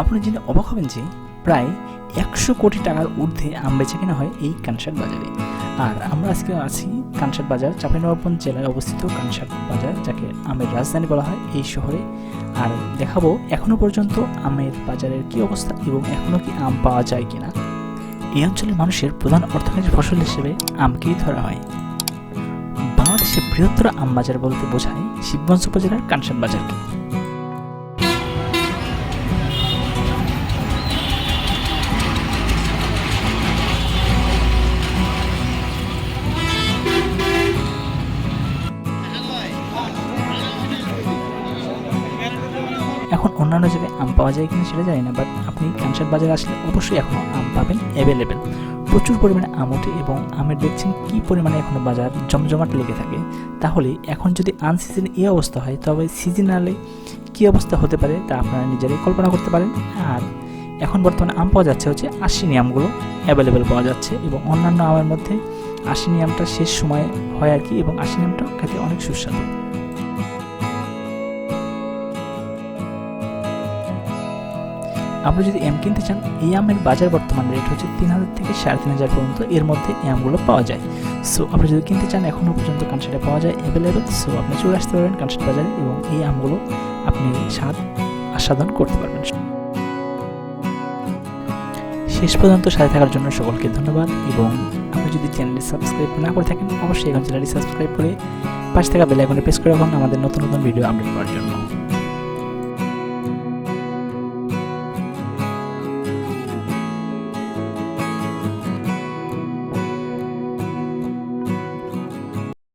আপনি জেনে অবাক হবেন যে প্রায় একশো কোটি টাকার ঊর্ধ্বে আম বেচা কেনা হয় এই কানসাট বাজারে। আর আমরা আজকে আছি কানসার বাজার, চাঁপাইনবাবগঞ্জ জেলায় অবস্থিত কানসাট বাজার, যাকে আমের রাজধানী বলা হয় এই শহরে। আর দেখাবো এখনও পর্যন্ত আমের বাজারের কি অবস্থা এবং এখনও কি আম পাওয়া যায় কিনা। এই অঞ্চলের মানুষের প্রধান অর্থনৈতিক ফসল হিসেবে আমকেই ধরা হয়। বাংলাদেশের বৃহত্তর আম বাজার বলতে বোঝায় শিবগঞ্জ উপজেলার কানসাম বাজারকে এখন অন্যান্য জায়গায় আম পাওয়া যায় কিনা সেটা জানি না বাট আপনি কানসার বাজারে আসলে অবশ্যই এখনও আম পাবেন অ্যাভেলেবেল প্রচুর পরিমাণে আম ওঠে এবং আমের দেখছেন কী পরিমাণে এখনও বাজার জমজমাট লেগে থাকে। তাহলে এখন যদি আনসিজনে এই অবস্থা হয়, তবে সিজনালে কী অবস্থা হতে পারে তা আপনারা নিজেরাই কল্পনা করতে পারেন। আর এখন বর্তমানে আম পাওয়া যাচ্ছে হচ্ছে আশ্বিনী আমগুলো অ্যাভেলেবেল পাওয়া যাচ্ছে এবং অন্যান্য আমের মধ্যে আশ্বিনী আমটা শেষ সময় হয় আর কি এবং আশ্বিনী আমটা খেতে অনেক সুস্বাদু। আপনি যদি এম কিনতে চান, এই আমের বাজার বর্তমান রেট হচ্ছে তিন হাজার থেকে সাড়ে তিন হাজার পর্যন্ত। এর মধ্যে এই আমগুলো পাওয়া যায়। সো আপনি যদি কিনতে চান এখনও পর্যন্ত কানসাটে পাওয়া যায় অ্যাভেলেবেল সো আপনি চলে আসতে পারবেন কানসাট বাজারে এবং এই আমগুলো আপনি স্বাদ আস্বাদন করতে পারবেন। শেষ পর্যন্ত সাথে থাকার জন্য সকলকে ধন্যবাদ এবং আপনি যদি চ্যানেলটি সাবস্ক্রাইব না করে থাকেন, অবশ্যই এখন চ্যানেলটি সাবস্ক্রাইব করে পাশে থাকা বেল আইকনে প্রেস করে রাখুন আমাদের নতুন নতুন ভিডিও আপডেট পাওয়ার জন্য।